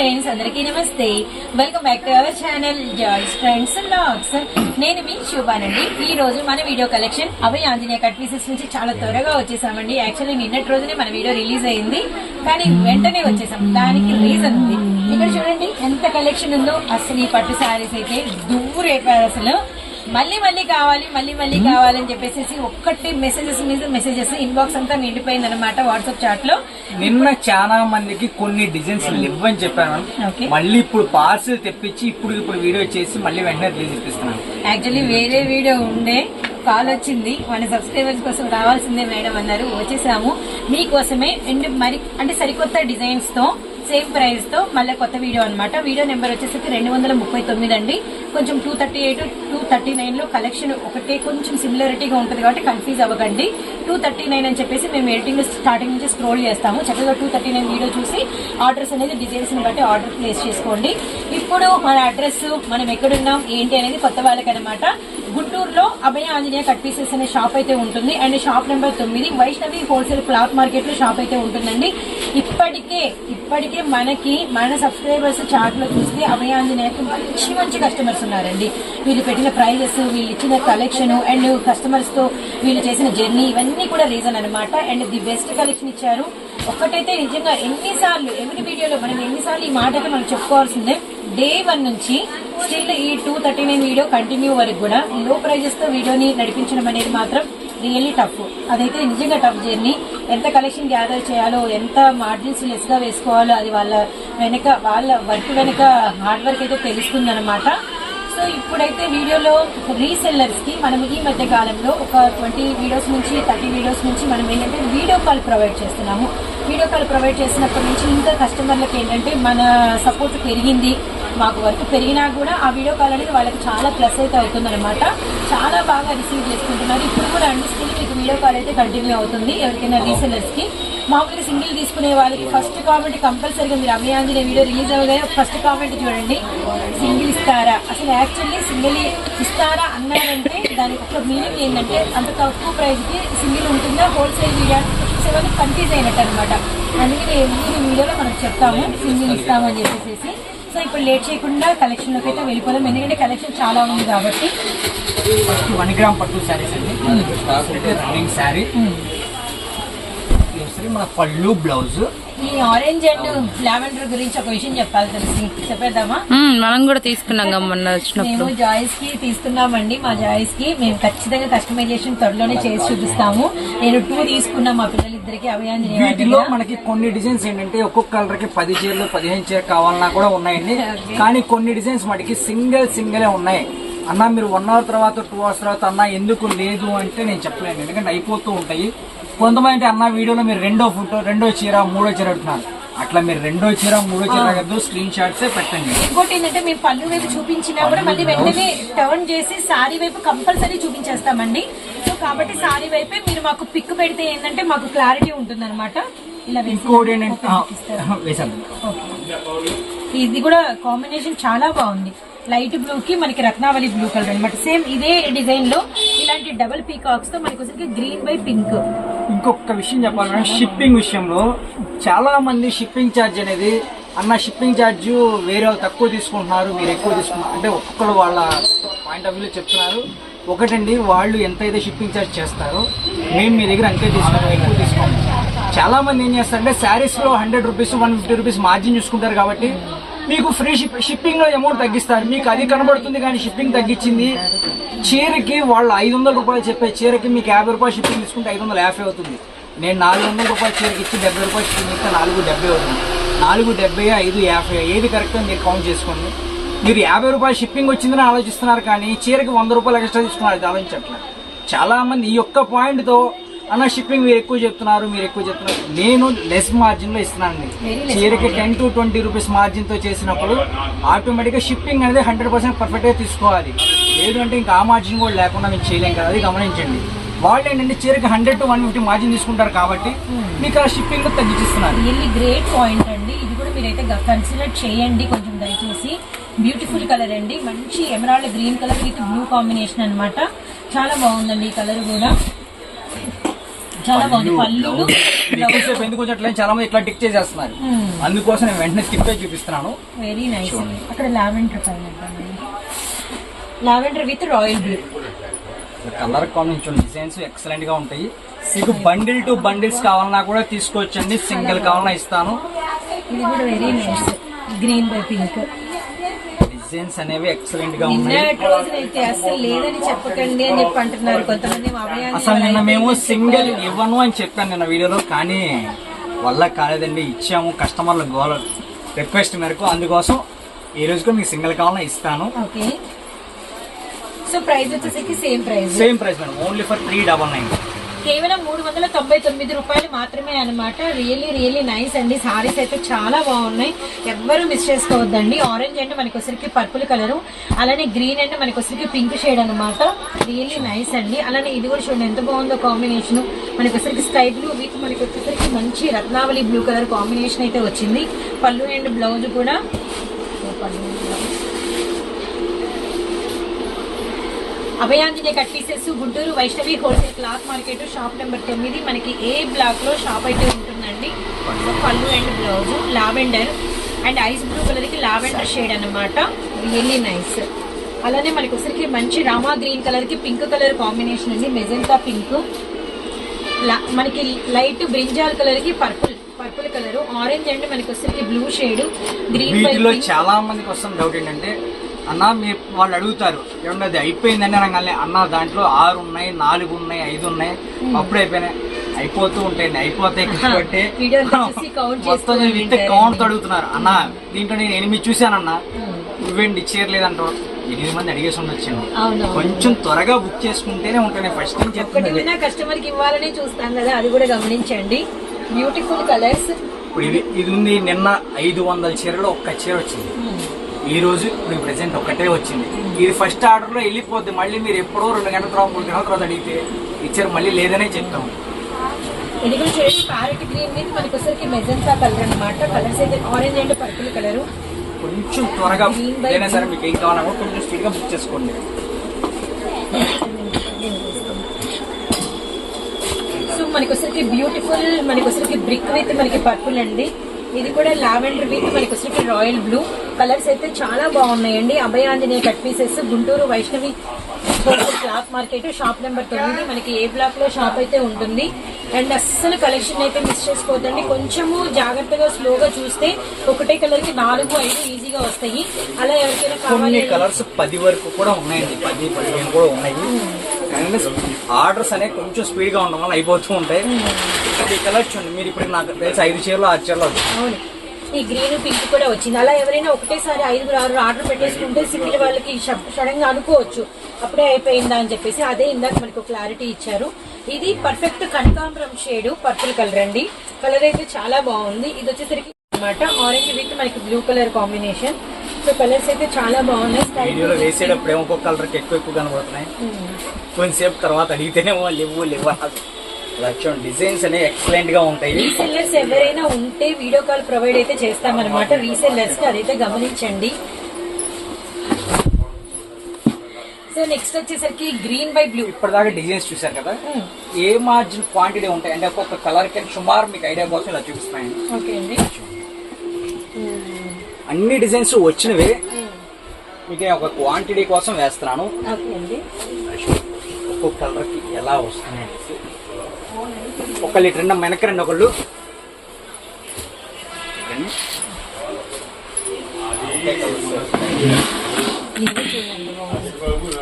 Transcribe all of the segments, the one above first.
Friends అందరికీ నమస్తే. Welcome back to our channel joys friends logs నేను మీ శుభానండి. ఈ రోజు మన video collection Abhaya Anjaneya cut pieces నుంచి చాలా త్వరగా వచ్చేసామండి. యాక్చువల్లీ నిన్నటి రోజునే మన వీడియో రిలీజ్ అయింది. కానీ వెంటనే వచ్చేసాం. దానికి రీజన్ ఉంది. ఇక్కడ చూడండి ఎంత కలెక్షన్ ఉందో. అసలు ఈ పట్టు శారీస్ అయితే దూరేపారు అసలు. మళ్ళీ మళ్ళీ కావాలి మళ్ళీ మళ్ళీ కావాలని చెప్పేసి ఒక్కటి మెసేజెస్ మీద మెసేజెస్ ఇన్బాక్స్ అంతా నిండిపోయింది అనమాట వాట్సాప్ చాట్లో. నిన్న చాలా మందికి కొన్ని డిజైన్స్ ఇవ్వని చెప్పాను. మళ్ళీ ఇప్పుడు పార్సిల్ తెప్పించి ఇప్పుడు ఇప్పుడు వీడియో చేసి మళ్ళీ వెంటనే రిలీజ్ ఇప్పిస్తున్నాను యాక్చువల్లీ వేరే వీడియో ఉండే. కాల్ వచ్చింది. మన సబ్స్క్రైబర్స్ కోసం రావాల్సిందే మేడం అన్నారు. వచ్చేసాము. మీకోసమే. అండ్ మరి అంటే సరికొత్త డిజైన్స్తో సేమ్ ప్రైస్తో మళ్ళీ కొత్త వీడియో అనమాట వీడియో నెంబర్ వచ్చేసరికి రెండు వందల ముప్పై తొమ్మిది అండి. కొంచెం two thirty eight two thirty నైన్లో కలెక్షన్ ఒకటే కొంచెం సిమిలారిటీగా ఉంటుంది కాబట్టి కన్ఫ్యూజ్ అవ్వకండి. టూ థర్టీ నైన్ అని చెప్పేసి మేము ఎడిటింగ్ స్టార్టింగ్ నుంచి స్క్రోల్ చేస్తాము. చక్కగా టూ థర్టీ నైన్ వీడియో చూసి ఆర్డర్స్ అనేది డీటెయిల్స్ని బట్టి ఆర్డర్ ప్లేస్ చేసుకోండి. ఇప్పుడు మన అడ్రస్ మనం ఎక్కడున్నాం ఏంటి అనేది కొత్త వాళ్ళకి అనమాట గుంటూరులో అభయ ఆంజనేయ కట్ పీసెస్ అనే షాప్ అయితే ఉంటుంది. అండ్ షాప్ నెంబర్ తొమ్మిది వైష్ణవి హోల్సేల్ క్లాత్ మార్కెట్లో షాప్ అయితే ఉంటుందండి. ఇప్పటికే ఇప్పటికే మనకి మన సబ్స్క్రైబర్స్ చార్ట్లో చూస్తే అభయ ఆంజనేయకి మంచి మంచి కస్టమర్స్ ఉన్నారండి. వీళ్ళు పెట్టిన ప్రైజెస్ వీళ్ళు ఇచ్చిన కలెక్షన్ అండ్ కస్టమర్స్తో వీళ్ళు చేసిన జర్నీ ఇవన్నీ కూడా రీజన్ అనమాట అండ్ ది బెస్ట్ కలెక్షన్ ఇచ్చారు. ఒక్కటైతే నిజంగా ఎన్నిసార్లు ఎవరి వీడియోలో మనం ఎన్నిసార్లు ఈ మాట అయితే మనం చెప్పుకోవాల్సిందే. డే వన్ నుంచి స్టిల్ ఈ two thirty nine video continue వరకు కూడా లో ప్రైజెస్తో వీడియోని నడిపించడం అనేది మాత్రం రియల్లీ టఫ్ అదైతే నిజంగా టఫ్ జర్నీ ఎంత కలెక్షన్ గ్యాదర్ చేయాలో ఎంత మార్జిన్స్ లెస్గా వేసుకోవాలో అది వాళ్ళ వెనక వాళ్ళ వర్క్ వెనక హార్డ్ వర్క్ అయితే తెలుస్తుంది సో ఇప్పుడైతే వీడియోలో రీసెల్లర్స్కి మనం ఈ మధ్య కాలంలో ఒక ట్వంటీ వీడియోస్ నుంచి థర్టీ వీడియోస్ నుంచి మనం ఏంటంటే వీడియో కాల్ ప్రొవైడ్ చేస్తున్నాము. వీడియో కాల్ ప్రొవైడ్ చేసినప్పటి నుంచి ఇంకా కస్టమర్లకు ఏంటంటే మన సపోర్ట్ పెరిగింది. మాకు వర్క్ పెరిగినా కూడా ఆ వీడియో కాల్ అనేది వాళ్ళకి చాలా ప్లస్ అయితే అవుతుందన్నమాట. చాలా బాగా రిసీవ్ చేసుకుంటున్నారు. ఇప్పుడు కూడా అండి స్టిల్ మీకు వీడియో కాల్ అయితే కంటిన్యూ అవుతుంది ఎవరికైనా రీసెలర్స్కి మామూలుగా సింగిల్ తీసుకునే వాళ్ళకి ఫస్ట్ కామెంట్ కంపల్సరీగా మీరు అభయాంజనే వీడియో రిలీజ్ అవ్వగానే ఫస్ట్ కామెంట్ చూడండి. సింగిల్ ఇస్తారా? అసలు యాక్చువల్లీ సింగిల్ ఇస్తారా అన్నారంటే దానికి ఒక మీనింగ్ ఏంటంటే అంత తక్కువ ప్రైస్కి సింగిల్ ఉంటుందా? హోల్సేల్ వీడియో చూసేవాళ్ళు కన్ఫ్యూజ్ అయినట్టు అనమాట అందుకే ఈ వీడియోలో మనం చెప్తాము సింగిల్ ఇస్తామని చెప్పేసి సో ఇప్పుడు లేట్ చేయకుండా కలెక్షన్లోకి అయితే వెళ్ళిపోదాం. ఎందుకంటే కలెక్షన్ చాలా ఉంది కాబట్టి. వన్ గ్రామ్ పట్టు శారీస్ అండి. రన్నింగ్ శారీ మన పళ్ళు బ్లౌజ్ ఈ ఆరెంజ్ అండ్ లావెండర్ గురించి ఒక విషయం చెప్పాలి తెలిసి. చెప్పేద్దామా? మనం కూడా తీసుకున్నాం మొన్న వచ్చినప్పుడు. మేము జాయిస్కి తీసుకున్నామండి. మా జాయిస్కి మేము ఖచ్చితంగా కస్టమైజేషన్ త్వరలోనే చేసి చూపిస్తాము. నేను టూ తీసుకున్నా మా పిల్లలిద్దరికి వీటిలో మనకి కొన్ని డిజైన్స్ ఏంటంటే ఒక్కొక్క కలర్కి పది చీరలు పదిహేను చీర కావాలన్నా కూడా ఉన్నాయండి. కానీ కొన్ని డిజైన్స్ మనకి సింగిల్ సింగిలే ఉన్నాయి. అన్న మీరు వన్ అవర్ తర్వాత టూ అవర్స్ తర్వాత అన్న ఎందుకు లేదు అంటే నేను చెప్పలేను. ఎందుకంటే అయిపోతూ ఉంటాయి. కొంతమంది అన్న వీడియోలో మీరు రెండో ఫోటో రెండో చీర మూడో చీర అంటున్నారు. అట్లా మీరు రెండో చీర మూడో చీర కద్దు స్క్రీన్ షాట్సే పెట్టండి. ఇంకోటి ఏంటంటే మేము పళ్ళు వైపు చూపించినా కూడా మళ్ళీ వెంటనే టర్న్ చేసి సారీ వైపు కంపల్సరీ చూపించేస్తామండి. సో కాబట్టి సారీ వైపే మీరు మాకు పిక్ పెడితే ఏంటంటే మాకు క్లారిటీ ఉంటుంది అనమాట ఇలా ఇంకోటి ఏంటంటే వేసాను ఇది కూడా కాంబినేషన్ చాలా బాగుంది. లైట్ బ్లూ కి మనకి రత్నావళి బ్లూ కలర్ అనమాట సేమ్ ఇదే డిజైన్లో ఇలాంటి డబుల్ పీకాక్స్తో మనకి వచ్చరికి గ్రీన్ బై పింక్ ఇంకొక విషయం చెప్పాలంటే షిప్పింగ్ విషయంలో చాలా మంది షిప్పింగ్ ఛార్జ్ అనేది అన్న షిప్పింగ్ ఛార్జ్ వేరే తక్కువ తీసుకుంటున్నారు మీరు ఎక్కువ తీసుకుంటున్నారు అంటే ఒక్కొక్కరు వాళ్ళ పాయింట్ ఆఫ్ వ్యూలో చెప్తున్నారు. ఒకటండి వాళ్ళు ఎంతైతే షిప్పింగ్ ఛార్జ్ చేస్తారో మేము మీ దగ్గర అంతే తీసుకుంటాం ఎక్కువ తీసుకుంటాం. చాలా మంది ఏం చేస్తారంటే శారీస్లో hundred rupees one fifty rupees margin చూసుకుంటారు కాబట్టి మీకు ఫ్రీ షిప్ షిప్పింగ్లో అమౌంట్ తగ్గిస్తారు. మీకు అది కనబడుతుంది కానీ షిప్పింగ్ తగ్గించింది. చీరకి వాళ్ళు ఐదు వందల రూపాయలు చెప్పే చీరకి మీకు యాభై రూపాయలు షిప్పింగ్ తీసుకుంటే ఐదు వందల యాభై అవుతుంది. నేను నాలుగు వందల రూపాయలు చీరకి ఇచ్చి డెబ్బై రూపాయలు షిప్పింగ్ ఇస్తే నాలుగు డెబ్బై అవుతుంది. నాలుగు డెబ్బై ఐదు యాభై ఏది కరెక్ట్ మీరు కౌంట్ చేసుకోండి. మీరు యాభై రూపాయలు షిప్పింగ్ వచ్చిందని ఆలోచిస్తున్నారు కానీ చీరకి వంద రూపాయలు ఎక్స్ట్రా తీసుకున్నారు అది ఆలోచించట్లేదు. చాలా మంది ఈ యొక్క పాయింట్తో అన్న షిప్పింగ్ మీరు ఎక్కువ చెప్తున్నారు మీరు ఎక్కువ చెప్తున్నారు. నేను లెస్ మార్జిన్లో ఇస్తున్నానండి. చీరకి టెన్ టు ట్వంటీ రూపీస్ మార్జిన్తో చేసినప్పుడు ఆటోమేటిక్గా షిప్పింగ్ అనేది హండ్రెడ్ పర్సెంట్ పర్ఫెక్ట్గా తీసుకోవాలి. లేదు అంటే ఇంకా ఆ మార్జిన్ కూడా లేకుండా మేము చేయలేం కదా అది గమనించండి. వాళ్ళు ఏంటంటే చీరకి hundred to one fifty margin తీసుకుంటారు కాబట్టి మీకు ఆ షిప్పింగ్ తగ్గించిస్తున్నారు. రియల్లీ గ్రేట్ పాయింట్ అండి. ఇది కూడా మీరైతే కన్సిడర్ చేయండి కొంచెం దయచేసి. బ్యూటిఫుల్ కలర్ అండి. మంచి emerald green colour with blue combination అన్నమాట. చాలా బాగుందండి ఈ కలర్ కూడా. చాలా బాగుంది. పళ్ళు ఇది ఎక్కువసేపు ఎందుకు వచ్చట్లేదు చాలా మంది ఇట్లా టిక్ చేసేస్తున్నారు. అందుకోసం నేను వెంటనే తిప్పే చూపిస్తున్నాను. వెరీ నైస్ అక్కడ లావెండర్ పైన lavender with royal blue. Colour combination designs ఎక్సలెంట్గా ఉంటాయి. మీకు బండిల్ టు బండిల్స్ కావాలన్నా కూడా తీసుకోవచ్చండి. సింగిల్ కావాలన్నా ఇస్తాను. ఇది కూడా very nice green by pink designs అనేవి ఎక్సలెంట్గా ఉన్నాయి. అసలు లేదని చెప్పకండి అని చెప్పి అంటున్నారు కొంతమంది మా అభయాన్ని అసలు నిన్న మేము సింగిల్. ఇవ్వను అని చెప్పాను నిన్న వీడియోలో కానీ వల్ల కాలేదండి. ఇచ్చాము కస్టమర్ల గోల రిక్వెస్ట్ మేరకు. అందుకోసం ఈ రోజు కూడా మీకు సింగిల్ కావాలన్నా ఇస్తాను. సో ప్రైస్ వచ్చేసరికి same price same price madam. Only for three double nine. కేవలం మూడు వందల తొంభై తొమ్మిది రూపాయలు మాత్రమే అనమాట రియల్లీ రియల్లీ నైస్ అండి. సారీస్ అయితే చాలా బాగున్నాయి. ఎవ్వరూ మిస్ చేసుకోవద్దండి. ఆరెంజ్ అండ్ మనకి వచ్చరికి పర్పుల్ కలర్ అలానే గ్రీన్ అండ్ మనకి వచ్చరికి పింక్ షేడ్ అనమాట రియల్లీ నైస్ అండి. అలానే ఇది కూడా చూడండి ఎంత బాగుందో కాంబినేషన్ మనకి వచ్చరికి స్కై బ్లూ విత్ మనకి వచ్చేసరికి మంచి రత్నావళి బ్లూ కలర్ కాంబినేషన్ అయితే వచ్చింది. పళ్ళు అండ్ బ్లౌజ్ కూడా. పళ్ళు Abhayanjaneya cut pieces Guntur Vaishnavi wholesale cloth market shop number తొమ్మిది. మనకి ఏ బ్లాక్లో షాప్ అయితే ఉంటుందండి? పళ్ళు. And blouse lavender and ice blue కలర్కి లావెండర్ షేడ్ అన్నమాట. రియల్లీ నైస్ అలానే మనకి ఒకసారికి మంచి రామా గ్రీన్ కలర్కి పింక్ కలర్ కాంబినేషన్ అండి. Magenta pink. మనకి లైట్ బ్రింజాల్ కలర్కి purple purple colour. Orange and మనకి వచ్చేసరికి బ్లూ షేడ్. గ్రీన్ చాలా మందికి వస్తున్న డౌట్ ఏంటంటే అన్న మీ వాళ్ళు అడుగుతారు ఏమన్నా అది అయిపోయిందని అనగానే అన్న దాంట్లో ఆరు ఉన్నాయి నాలుగు ఉన్నాయి ఐదు ఉన్నాయి అప్పుడు అయిపోయినాయి. అయిపోతూ ఉంటాయండి అయిపోతాయి కాబట్టి మొత్తం వింటారు. కౌంట్ అడుగుతున్నారు. అన్న దీంట్లో నేను ఎనిమిది చూశానన్న ఇవ్వండి ఇచ్చేయలేదంటారు ఎనిమిది మంది అడిగేసి ఉండొచ్చు కొంచెం త్వరగా బుక్ చేసుకుంటేనే ఉంటాయి ఫస్ట్ నుంచి ఒకటి చెప్తున్నది విన్నా కస్టమర్కి ఇవ్వాలని చూస్తాం కదా అది కూడా గమనించండి. బ్యూటిఫుల్ కలర్స్ ఇప్పుడు ఇది ఇది ఉంది నిన్న ఐదు వందల చీరలో ఒక్క చీర వచ్చింది. ఈ రోజు ఇప్పుడు ప్రెసెంట్ ఒక్కటే వచ్చింది. ఇది ఫస్ట్ ఆర్డర్లో వెళ్ళిపోద్ది. మళ్ళీ మీరు ఎప్పుడో రెండు గంటల తర్వాత మూడు గంటల తర్వాత అడిగితే ఇచ్చారు. మళ్ళీ లేదనే చెప్తాం. ప్యారెట్ గ్రీన్ మీద మనకి వచ్చరికి మెజెంటా కలర్ అన్నమాట. కలర్స్ అయితే ఆరెంజ్ అండ్ పర్పుల్ కలర్ కొంచెం త్వరగా ఏదైనా సరే మీకు ఏం కావాలన్నా కొంచెం స్పీడ్గా బుక్ చేసుకోండి. సో మనకి వచ్చరికి బ్యూటిఫుల్ మనకి వచ్చరికి బ్రిక్ విత్ మనకి పర్పుల్ అండి. ఇది కూడా లావెండర్ విత్ మనకి వచ్చరికి రాయల్ బ్లూ. కలర్స్ అయితే చాలా బాగున్నాయండి. Abhayanjaneya cut pieces Guntur Vaishnavi cloth market shop number తొమ్మిది. మనకి ఏ బ్లాక్లో షాప్ అయితే ఉంటుంది. అండ్ అస్సలు కలెక్షన్ అయితే మిస్ చేసుకోవద్దండి. కొంచెము జాగ్రత్తగా స్లోగా చూస్తే ఒకటే కలర్కి నాలుగు ఐదు ఈజీగా వస్తాయి. అలా ఎవరికైనా కలర్స్ పది వరకు కూడా ఉన్నాయండి. పది పదిహేను కూడా ఉన్నాయి. ఆర్డర్స్ అనేవి కొంచెం స్పీడ్గా ఉండడం వల్ల అయిపోతూ ఉంటాయి. ఈ కలర్ చూడండి మీరు ఇప్పుడు నాకు తెలిసి ఐదు చీరలు ఆరు చీరలు అవును. ఈ గ్రీన్ పింక్ కూడా వచ్చింది. అలా ఎవరైనా ఒకటేసారి ఐదుగురు ఆరు ఆర్డర్ పెట్టేసుకుంటే సింగిల్ వాళ్ళకి సడన్గా అనుకోవచ్చు. అప్పుడే అయిపోయిందా అని చెప్పేసి అదే ఇందాక మనకు క్లారిటీ ఇచ్చారు. ఇది పర్ఫెక్ట్ కనకాంబరం షేడ్ పర్పుల్ కలర్ అండి. కలర్ అయితే చాలా బాగుంది. ఇది వచ్చేసరికి అనమాట ఆరెంజ్ విత్ మనకి blue colour combination so colours అయితే చాలా బాగున్నాయి. వీడియోలో వేసేటప్పుడు ఏమో ఒక్కొక్క కలర్కి ఎక్కువ ఎక్కువ కనబడుతున్నాయి. కొంచెంసేపు తర్వాత అడిగితేనేమో లేవు లేవు చూడండి డిజైన్స్ అనేవి ఎక్సలెంట్గా ఉంటాయి. రీసెల్లర్స్ ఎవరైనా ఉంటే వీడియో కాల్ ప్రొవైడ్ అయితే చేస్తామన్నమాట. రీసెల్లర్స్కి అదైతే గమనించండి. సో నెక్స్ట్ వచ్చేసరికి గ్రీన్ బై బ్లూ ఇప్పటిదాకా డిజైన్స్ చూశారు కదా? ఏ మార్జిన్ క్వాంటిటీ ఉంటాయి? అంటే ఒక్కొక్క కలర్కి సుమారు మీకు ఐడియా కోసం ఇలా చూపిస్తున్నాయి ఓకే అండి. అన్ని డిజైన్స్ వచ్చినవే. మీకు ఒక క్వాంటిటీ కోసం వేస్తున్నాను. ఒక్కొక్క కలర్కి ఎలా వస్తున్నాయి. ఒక లీటర్ రెండు వెనకరండి ఒకళ్ళు.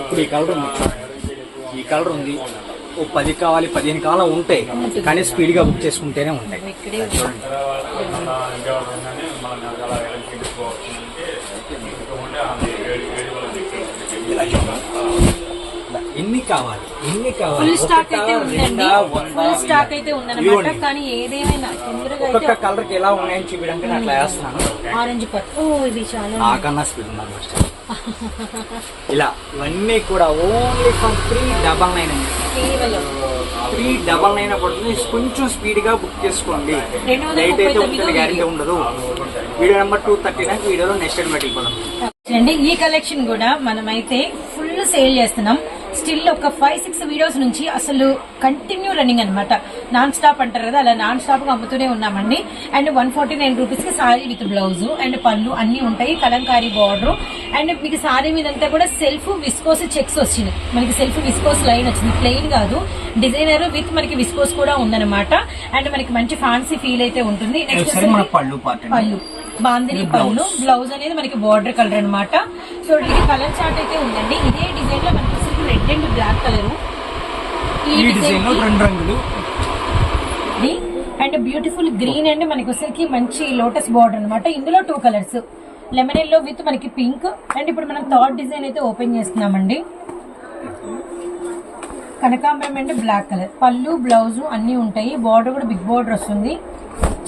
ఇప్పుడు ఈ కలర్ ఉంది. ఈ కలర్ ఉంది. ఓ పది కావాలి పదిహేను కావాలి ఉంటాయి కానీ స్పీడ్గా బుక్ చేసుకుంటేనే ఉంటాయి. ఎన్ని కావాలి? ఎన్ని కావాలి? ఫుల్ స్టాక్ అయితే ఉందండి. ఫుల్ స్టాక్ అయితే ఉందన్నమాట. కానీ ఏదేమైనా తొందరగా ఒక్కొక్క కలర్కి ఎలా ఉన్నాయని చూపించడానికి నేను అట్లా వేస్తున్నాను. ఆరెంజ్ పట్టు. ఓ ఇది చాలా నాకన్నా స్పీడ్ ఉన్నారు మాస్టర్ ఇలా ఇవన్నీ కూడా only for three double nine కేవలం. త్రీ డబల్ నైన్ పడుతుంది. కొంచెం స్పీడ్గా బుక్ చేసుకోండి. లేట్ అయితే ఉంటుంది గ్యారెంటీ. ఉండదు. Video number two thirty nine వీడియోలో నెక్స్ట్ ఇవ్వడం అండి ఈ కలెక్షన్ కూడా మనమైతే ఫుల్ సేల్ చేస్తున్నాం. స్టిల్ ఒక ఫైవ్ సిక్స్ వీడియోస్ నుంచి అసలు కంటిన్యూ రన్నింగ్ అనమాట నాన్ స్టాప్ అంటారు కదా అలా నాన్ స్టాప్ అమ్ముతూనే ఉన్నామండి. అండ్ వన్ ఫార్టీ నైన్ రూపీస్కి సారీ విత్ బ్లౌజ్ అండ్ పళ్ళు అన్ని ఉంటాయి కలంకారీ బార్డర్ అండ్ మీకు సారీ మీద అంతా కూడా సెల్ఫ్ విస్కోస్ చెక్స్ వచ్చింది. మనకి సెల్ఫ్ విస్కోస్ లైన్ వచ్చింది. ప్లెయిన్ కాదు డిజైనర్ విత్ మనకి విస్కోస్ కూడా ఉందన్నమాట. అండ్ మనకి మంచి ఫ్యాన్సీ ఫీల్ అయితే ఉంటుంది. నెక్స్ట్ పళ్ళు బాందిని పళ్ళు. బ్లౌజ్ అనేది మనకి బార్డర్ కలర్ అన్నమాట. సో ఇది కలర్ చార్ట్ అయితే ఉందండి. ఇదే డిజైన్లో రెడ్ అండ్ బ్లాక్ కలర్ ఈ డిజైన్ రెండు రంగులు. అండ్ బ్యూటిఫుల్ గ్రీన్ అండ్ మనకి వచ్చేసరికి మంచి లోటస్ బార్డర్ అన్నమాట. ఇందులో two colours lemon yellow with మనకి పింక్ అండ్ ఇప్పుడు మనం థర్డ్ డిజైన్ అయితే ఓపెన్ చేస్తున్నామండి. కనకాంబరం అండ్ బ్లాక్ కలర్ పళ్ళు బ్లౌజ్ అన్ని ఉంటాయి. బార్డర్ కూడా బిగ్ బార్డర్ వస్తుంది.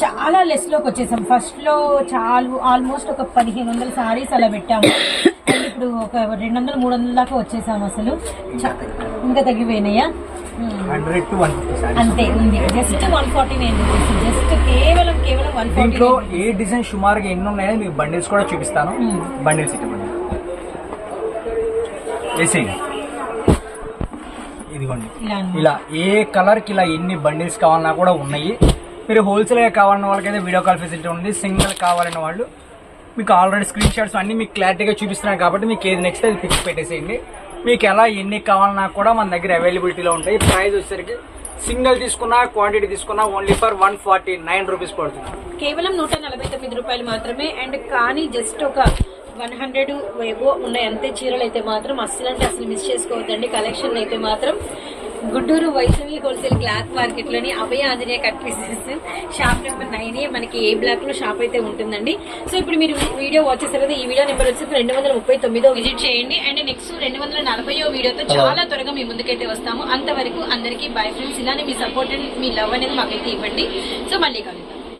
చాలా లెస్లోకి వచ్చేసాం. ఫస్ట్లో చాలు ఆల్మోస్ట్ ఒక పదిహేను వందల సారీస్ అలా పెట్టాము. ఇప్పుడు ఒక రెండు వందలు మూడు వందల దాకా వచ్చేసాము అసలు. ఇంకా తగ్గిపోయినాయా? సారీస్ అంతే ఉంది. Just one forty nine rupees just కేవలం కేవలం వన్ ఫార్టీ దీంట్లో ఏ డిజైన్ సుమారుగా ఎన్ని ఉన్నాయో మీకు బండిల్స్ కూడా చూపిస్తాను. Hmm. బండిల్స్ ఇటువంటి వేసేయండి ఇదిగోండి. ఇలా ఏ కలర్కి ఇలా ఎన్ని బండిల్స్ కావాలన్నా కూడా ఉన్నాయి. మీరు హోల్సేల్గా కావాలన్న వాళ్ళకైతే వీడియో కాల్ ఫెసిలిటీ ఉంది. సింగిల్ కావాలన్న వాళ్ళు మీకు ఆల్రెడీ స్క్రీన్ షాట్స్ అన్నీ మీకు క్లారిటీగా చూపిస్తున్నాను కాబట్టి మీకు ఏది నెక్స్ట్ అది పిక్స్ పెట్టేసేయండి. మీకు ఎలా ఎన్ని కావాలన్నా కూడా మన దగ్గర అవైలబిలిటీలో ఉంటాయి. ప్రైస్ వచ్చేసరికి సింగిల్ తీసుకున్నా క్వాంటిటీ తీసుకున్నా only for one forty nine rupees పడుతుంది. కేవలం నూట నలభై తొమ్మిది రూపాయలు మాత్రమే అండ్ కానీ జస్ట్ ఒక వన్ హండ్రెడ్ ఏవో ఉన్నాయి. అంతే చీరలు అయితే మాత్రం అస్సలు అంటే అసలు మిస్ చేసుకోవద్దండి. కలెక్షన్ అయితే మాత్రం Guntur Vaishnavi wholesale cloth మార్కెట్లోని Abhaya Anjaneya cut pieces shop number nine మనకి ఏ బ్లాక్లో షాప్ అయితే ఉంటుందండి. సో ఇప్పుడు మీరు వీడియో వాచ్ చేస్తారు కదా ఈ వీడియో నెంబర్ వచ్చి రెండు వందల ముప్పై తొమ్మిదో విజిట్ చేయండి. అండ్ నెక్స్ట్ రెండు వందల నలభైయో వీడియోతో చాలా త్వరగా మీ ముందుకైతే వస్తాము. అంతవరకు అందరికీ బై ఫ్రెండ్స్ ఇలానే మీ సపోర్ట్ అండ్ మీ లవ్ అనేది మాకైతే ఇవ్వండి. సో మళ్ళీ కలుద్దాం.